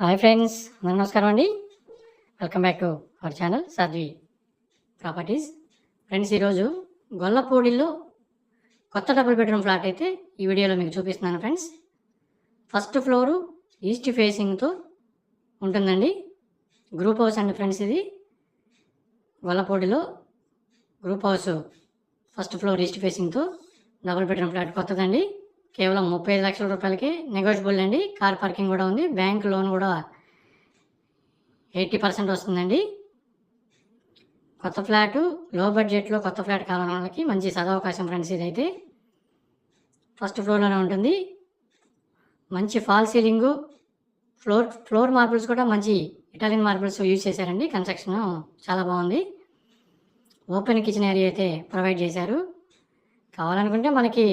Hi friends నమస్కారం అండి. Welcome back to our channel Sadhvi properties. Friends ఈరోజు గొల్లపూడిలో కొత్త డబుల్ బెడ్రూమ్ ఫ్లాట్ అయితే ఈ వీడియోలో మీకు చూపిస్తున్నాను ఫ్రెండ్స్. ఫస్ట్ ఫ్లోరు ఈస్ట్ ఫేసింగ్తో ఉంటుందండి. గ్రూప్ హౌస్ అండి ఫ్రెండ్స్ ఇది. గొల్లపూడిలో group house first floor east ఫేసింగ్తో double bedroom flat కొత్తదండి. కేవలం ముప్పై ఐదు లక్షల రూపాయలకి నెగోషియబుల్ అండి. కార్ పార్కింగ్ కూడా ఉంది. బ్యాంక్ లోన్ కూడా ఎయిటీ పర్సెంట్ వస్తుందండి. కొత్త ఫ్లాటు లో బడ్జెట్లో కొత్త ఫ్లాట్ కావాలన్న వాళ్ళకి మంచి సదవకాశం ఫ్రెండ్స్ ఇదైతే. ఫస్ట్ ఫ్లోర్లోనే ఉంటుంది. మంచి fall ceiling floor floor marbles కూడా మంచి ఇటాలియన్ మార్బుల్స్ యూజ్ చేశారండి. కన్స్ట్రక్షన్ చాలా బాగుంది. ఓపెన్ కిచెన్ ఏరియా అయితే ప్రొవైడ్ చేశారు. కావాలనుకుంటే మనకి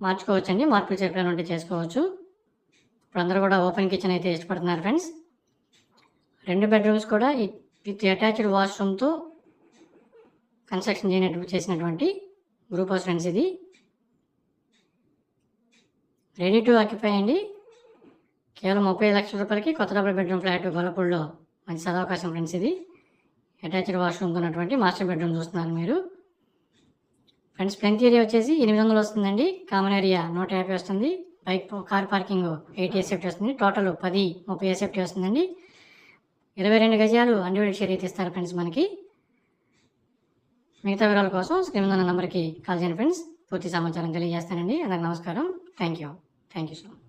మార్చుకోవచ్చండి. మార్పులు చేర్పులు ఉంటే చేసుకోవచ్చు. ఇప్పుడు అందరూ కూడా ఓపెన్ కిచెన్ అయితే ఇష్టపడుతున్నారు ఫ్రెండ్స్. రెండు బెడ్రూమ్స్ కూడా విత్ అటాచ్డ్ వాష్రూమ్తో కన్స్ట్రక్షన్ చేయనట్టు చేసినటువంటి గ్రూప్ హౌస్ ఫ్రెండ్స్ ఇది. రెడీ టు ఆక్యుపై అండి. కేవలం ముప్పై లక్షల రూపాయలకి కొత్త డబుల్ బెడ్రూమ్ ఫ్లాట్ గొల్లపూడిలో మంచి సదవకాశం ఫ్రెండ్స్ ఇది. అటాచ్డ్ వాష్రూమ్తో ఉన్నటువంటి మాస్టర్ బెడ్రూమ్ చూస్తున్నారు మీరు. ఫ్రెండ్స్ ప్లెంత్ ఏరియా వచ్చేసి ఎనిమిది వందలు వస్తుందండి. కామన్ ఏరియా నూట యాభై వస్తుంది. Bike car parking eighty SFT వస్తుంది. టోటల్ పది ముప్పై ఎస్ఎఫ్టీ వస్తుందండి. ఇరవై రెండు గజాలు అండివిడెడ్ షేర్ అయితే ఇస్తారు ఫ్రెండ్స్ మనకి. మిగతా వివరాల కోసం స్క్రీన్ ఉన్న నెంబర్కి కాల్ చేయండి ఫ్రెండ్స్. పూర్తి సమాచారం తెలియజేస్తానండి. అందరికి నమస్కారం. Thank you thank you so much.